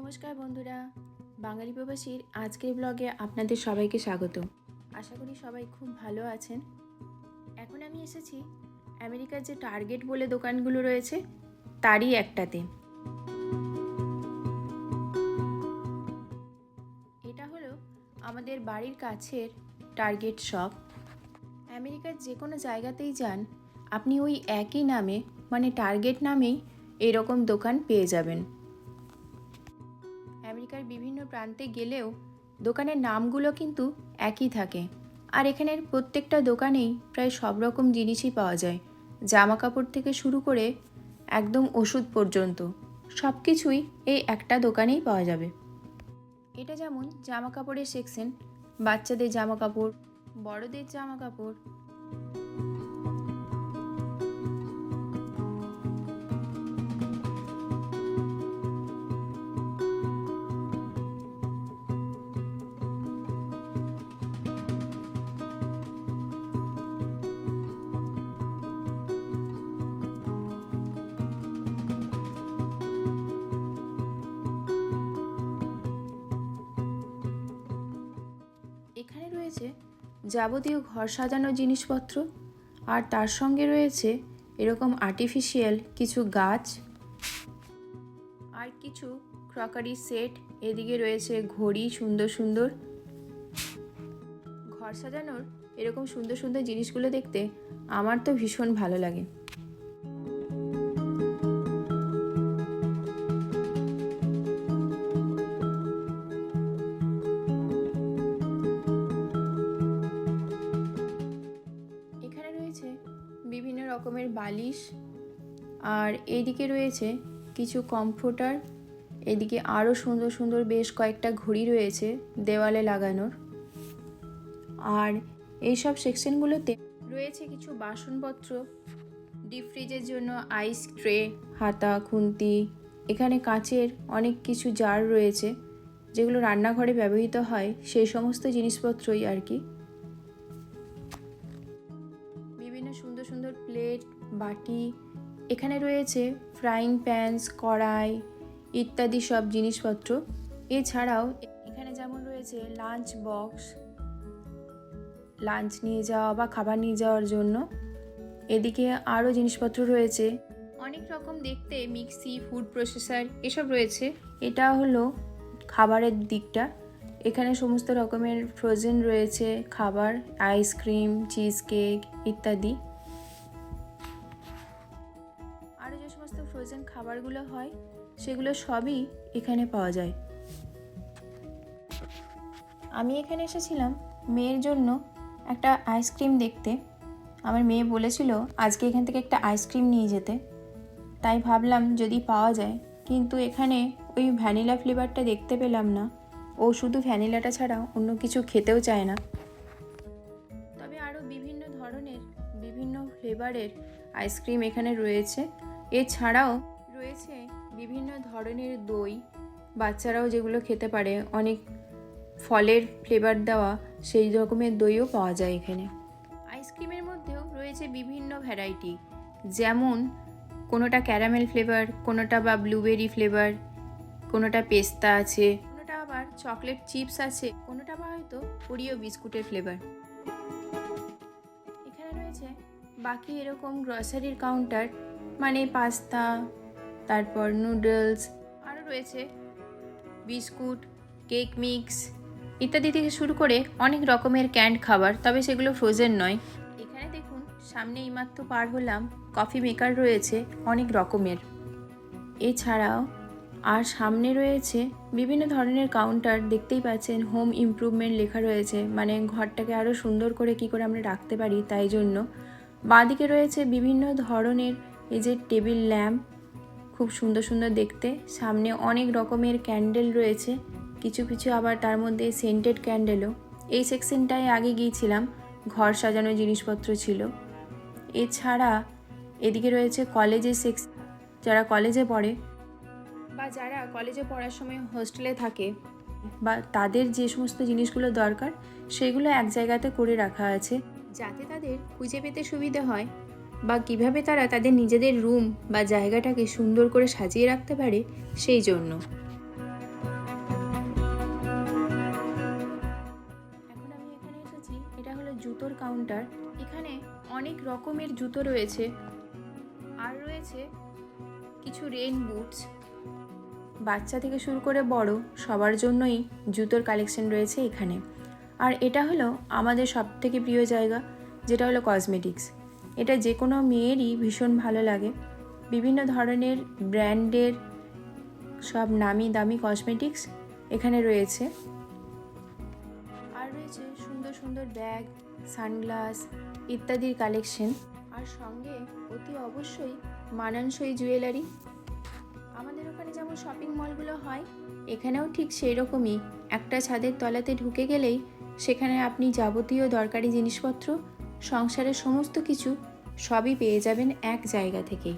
নমস্কার বন্ধুরা। বাঙালি প্রবাসীর আজকের ব্লগে আপনাদের সবাইকে স্বাগত। আশা করি সবাই খুব ভালো আছেন। এখন আমি এসেছি আমেরিকার যে টার্গেট বলে দোকানগুলো রয়েছে, তারই একটাতে। এটা হলো আমাদের বাড়ির কাছের টার্গেট শপ আমেরিকার যে কোনো জায়গাতেই যান, আপনি ওই একই নামে মানে টার্গেট নামেই এরকম দোকান পেয়ে যাবেন। বিভিন্ন প্রান্তে গেলেও দোকানের নামগুলো কিন্তু একই থাকে। আর এখানের প্রত্যেকটা দোকানেই প্রায় সব রকম জিনিসই পাওয়া যায়। জামা কাপড় থেকে শুরু করে একদম ওষুধ পর্যন্ত সব কিছুই এই একটা দোকানেই পাওয়া যাবে। এটা যেমন জামা কাপড়ের সেকশন, বাচ্চাদের জামা কাপড় বড়দের জামা কাপড় এখানে রয়েছে যাবতীয় ঘর সাজানোর জিনিসপত্র, আর তার সঙ্গে রয়েছে এরকম আর্টিফিশিয়াল কিছু গাছ, আর কিছু ক্রকারি সেট এদিকে রয়েছে ঘড়ি সুন্দর সুন্দর। ঘর সাজানোর এরকম সুন্দর সুন্দর জিনিসগুলো দেখতে আমার তো ভীষণ ভালো লাগে। রকমের বালিশ। আর এইদিকে রয়েছে কিছু কমফোর্টার। এদিকে আরও সুন্দর সুন্দর বেশ কয়েকটা ঘড়ি রয়েছে দেওয়ালে লাগানোর। আর এইসব সেকশনগুলোতে রয়েছে কিছু বাসনপত্র, ডিপ ফ্রিজের জন্য আইস ট্রে, হাতা, খুন্তি, এখানে কাচের অনেক কিছু জার রয়েছে, যেগুলো রান্নাঘরে ব্যবহৃত হয়, সেই সমস্ত জিনিসপত্রই আর কি। বিভিন্ন সুন্দর সুন্দর প্লেট বাটি, এখানে রয়েছে ফ্রাইং প্যানস কড়াই ইত্যাদি সব জিনিসপত্র। এছাড়াও এখানে যেমন রয়েছে লাঞ্চ বক্স লাঞ্চ নিয়ে যাওয়া বা খাবার নিয়ে যাওয়ার জন্য। এদিকে আরও জিনিসপত্র রয়েছে। অনেক রকম দেখতে মিক্সি ফুড প্রসেসার এসব রয়েছে। এটা হলো খাবারের দিকটা। এখানে সমস্ত রকমের ফ্রোজেন রয়েছে, খাবার আইসক্রিম চিজ কেক ইত্যাদি। আরও যে সমস্ত ফ্রোজেন খাবারগুলো হয়, সেগুলো সবই এখানে পাওয়া যায়। আমি এখানে এসেছিলাম মেয়ের জন্য একটা আইসক্রিম দেখতে। আমার মেয়ে বলেছিল, আজকে এখান থেকে একটা আইসক্রিম নিয়ে যেতে। তাই ভাবলাম যদি পাওয়া যায়, কিন্তু এখানে ওই ভ্যানিলা ফ্লেভারটা দেখতে পেলাম না। ও শুধু ভ্যানিলাটা ছাড়া অন্য কিছু খেতেও চায় না। তবে আরও বিভিন্ন ধরনের, বিভিন্ন ফ্লেভারের আইসক্রিম এখানে রয়েছে। এছাড়াও রয়েছে বিভিন্ন ধরনের দই। বাচ্চারাও যেগুলো খেতে পারে, অনেক ফলের ফ্লেভার দেওয়া, সেই রকমের দইও পাওয়া যায় এখানে। আইসক্রিমের মধ্যেও রয়েছে বিভিন্ন ভ্যারাইটি। যেমন কোনোটা ক্যারামেল ফ্লেভার, কোনোটা বা ব্লুবেরি ফ্লেভার, কোনোটা পেস্তা আছে চকলেট চিপস আছে, কোনোটা বা হয়তো ওরিও বিস্কুটের ফ্লেভার এখানে রয়েছে বাকি এরকম গ্রসারির কাউন্টার মানে পাস্তা তারপর নুডলস আরও রয়েছে বিস্কুট কেক মিক্স ইত্যাদি থেকে শুরু করে অনেক রকমের ক্যান্ড খাবার, তবে সেগুলো ফ্রোজেন নয়। এখানে দেখুন, সামনে এইমাত্র পার হলাম কফি মেকার রয়েছে অনেক রকমের। এছাড়াও আর সামনে রয়েছে বিভিন্ন ধরনের কাউন্টার দেখতেই পাচ্ছেন হোম ইমপ্রুভমেন্ট লেখা রয়েছে। মানে ঘরটাকে আরও সুন্দর করে কি করে আমরা রাখতে পারি তাই জন্য। বাঁদিকে রয়েছে বিভিন্ন ধরনের এই যে টেবিল ল্যাম্প খুব সুন্দর সুন্দর দেখতে। সামনে অনেক রকমের ক্যান্ডেল রয়েছে। কিছু কিছু আবার তার মধ্যে সেন্টেড ক্যান্ডেলও এই সেকশনটায় আগে গিয়েছিলাম, ঘর সাজানোর জিনিসপত্র ছিল। এছাড়া এদিকে রয়েছে কলেজের সেক্স যারা কলেজে পড়ে যারা কলেজে পড়ার সময় হোস্টেলে থাকে বা তাদের যে সমস্ত জিনিসগুলো দরকার, সেগুলো এক জায়গাতে করে রাখা আছে। যাতে তাদের খুঁজে পেতে সুবিধে হয় বা কীভাবে তারা তাদের নিজেদের রুম বা জায়গাটাকে সুন্দর করে সাজিয়ে রাখতে পারে, সেই জন্য। এখন আমি এখানে এসেছি, এটা হলো জুতোর কাউন্টার এখানে অনেক রকমের জুতো রয়েছে। আর রয়েছে কিছু রেইন বুটস বাচ্চা থেকে শুরু করে বড়, সবার জন্যই জুতোর কালেকশন রয়েছে এখানে। আর এটা হলো আমাদের সবথেকে প্রিয় জায়গা, যেটা হলো কসমেটিক্স এটা যে কোনো মেয়েরই ভীষণ ভালো লাগে। বিভিন্ন ধরনের ব্র্যান্ডের সব নামি দামি কসমেটিক্স এখানে রয়েছে। আর রয়েছে সুন্দর সুন্দর ব্যাগ, সানগ্লাস ইত্যাদির কালেকশন আর সঙ্গে অতি অবশ্যই মানানসই জুয়েলারি শপিং মলগুলো হয়, এখানেও ঠিক সেই রকমই একটা ছাদের তলাতে ঢুকে গেলেই সেখানে আপনি যাবতীয় দরকারি জিনিসপত্র, সংসারের সমস্ত কিছু সবই পেয়ে যাবেন এক জায়গা থেকেই।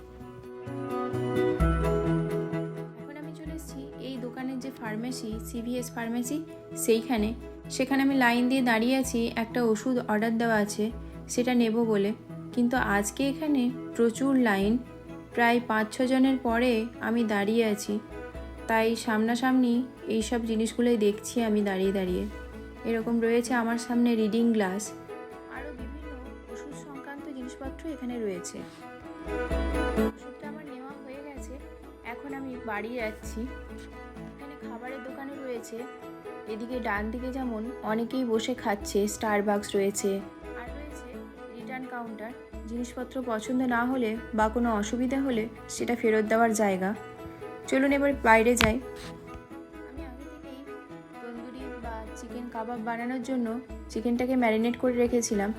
এখন আমি চলে এসেছি এই দোকানের যে ফার্মেসি সিভিএস ফার্মেসি সেইখানে। সেখানে আমি লাইন দিয়ে দাঁড়িয়ে আছি, একটা ওষুধ অর্ডার দেওয়া আছে, সেটা নেব বলে। কিন্তু আজকে এখানে প্রচুর লাইন প্রায় পাঁচ ছ জনের পরে আমি দাঁড়িয়ে আছি। তাই সামনাসামনি এই সব জিনিসগুলোই দেখছি আমি দাঁড়িয়ে দাঁড়িয়ে। এরকম রয়েছে আমার সামনে রিডিং গ্লাস। আরও বিভিন্ন ওষুধ সংক্রান্ত জিনিসপত্র এখানে রয়েছে। ওষুধটা আমার নেওয়া হয়ে গেছে। এখন আমি বাড়ি যাচ্ছি। এখানে খাবারের দোকানও রয়েছে। এদিকে ডান দিকে যেমন অনেকেই বসে খাচ্ছে স্টারবাক্স রয়েছে আর রয়েছে। রিটার্ন কাউন্টার জিনিসপত্র পছন্দ না হলে বা কোনো অসুবিধা হলে সেটা ফেরত দেওয়ার জায়গা। চলুন এবার বাইরে যাই। আমি আগে থেকেই তন্দুরি বা চিকেন কাবাব বানানোর জন্য চিকেনটাকে ম্যারিনেট করে রেখেছিলাম।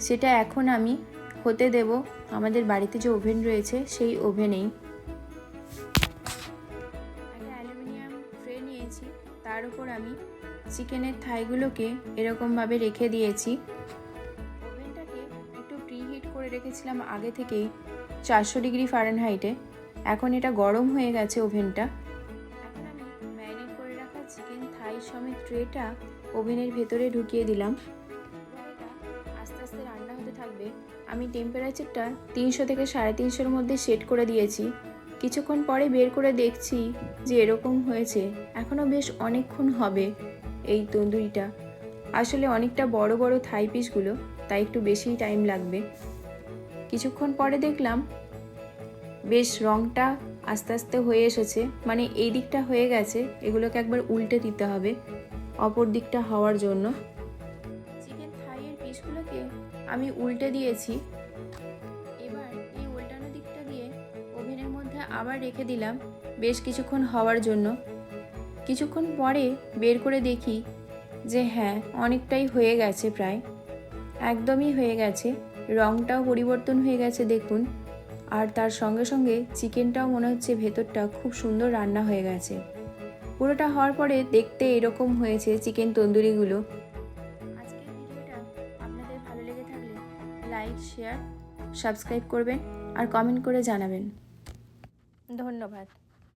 সেটা এখন আমি হতে দেব। আমাদের বাড়িতে যে ওভেন রয়েছে, সেই ওভেনেই। একটা অ্যালুমিনিয়াম ট্রে নিয়েছি। তার উপর আমি চিকেনের থাইগুলোকে এরকমভাবে রেখে দিয়েছি। রেখেছিলাম আগে থেকেই চারশো ডিগ্রি ফারেনহাইটে। এখন এটা গরম হয়ে গেছে ওভেনটা। এখন আমি ম্যারিনেট করে রাখা চিকেন থাই সমেত ট্রেটা ওভেনের ভেতরে ঢুকিয়ে দিলাম। আস্তে আস্তে রান্না হতে থাকবে। আমি টেম্পারেচারটা তিনশো থেকে সাড়ে তিনশোর মধ্যে সেট করে দিয়েছি। কিছুক্ষণ পরে বের করে দেখছি যে এরকম হয়েছে। এখনও বেশ অনেকক্ষণ হবে এই তন্দুরিটা। আসলে অনেকটা বড় বড় থাই পিসগুলো, তাই একটু বেশি টাইম লাগবে। কিছুক্ষণ পরে দেখলাম, বেশ রঙটা আস্তে আস্তে হয়ে এসেছে। মানে এই দিকটা হয়ে গেছে, এগুলোকে একবার উল্টে দিতে হবে অপর দিকটা হওয়ার জন্য। চিকেন থাইয়ের পিসগুলোকে আমি উল্টে দিয়েছি। এবার এই উল্টানো দিকটা দিয়ে ওভেনের মধ্যে আবার রেখে দিলাম বেশ কিছুক্ষণ হওয়ার জন্য। কিছুক্ষণ পরে বের করে দেখি যে হ্যাঁ অনেকটাই হয়ে গেছে প্রায়। একদমই হয়ে গেছে। রঙটাও পরিবর্তন হয়ে গেছে, দেখুন। আর তার সঙ্গে সঙ্গে চিকেনটাও মনে হচ্ছে ভেতরটা খুব সুন্দর রান্না হয়ে গেছে। পুরোটা হওয়ার পরে দেখতে এরকম হয়েছে চিকেন তন্দুরিগুলো। আজকের ভিডিওটা আপনাদের ভালো লেগে থাকলে লাইক, শেয়ার, সাবস্ক্রাইব করবেন আর কমেন্ট করে জানাবেন। ধন্যবাদ।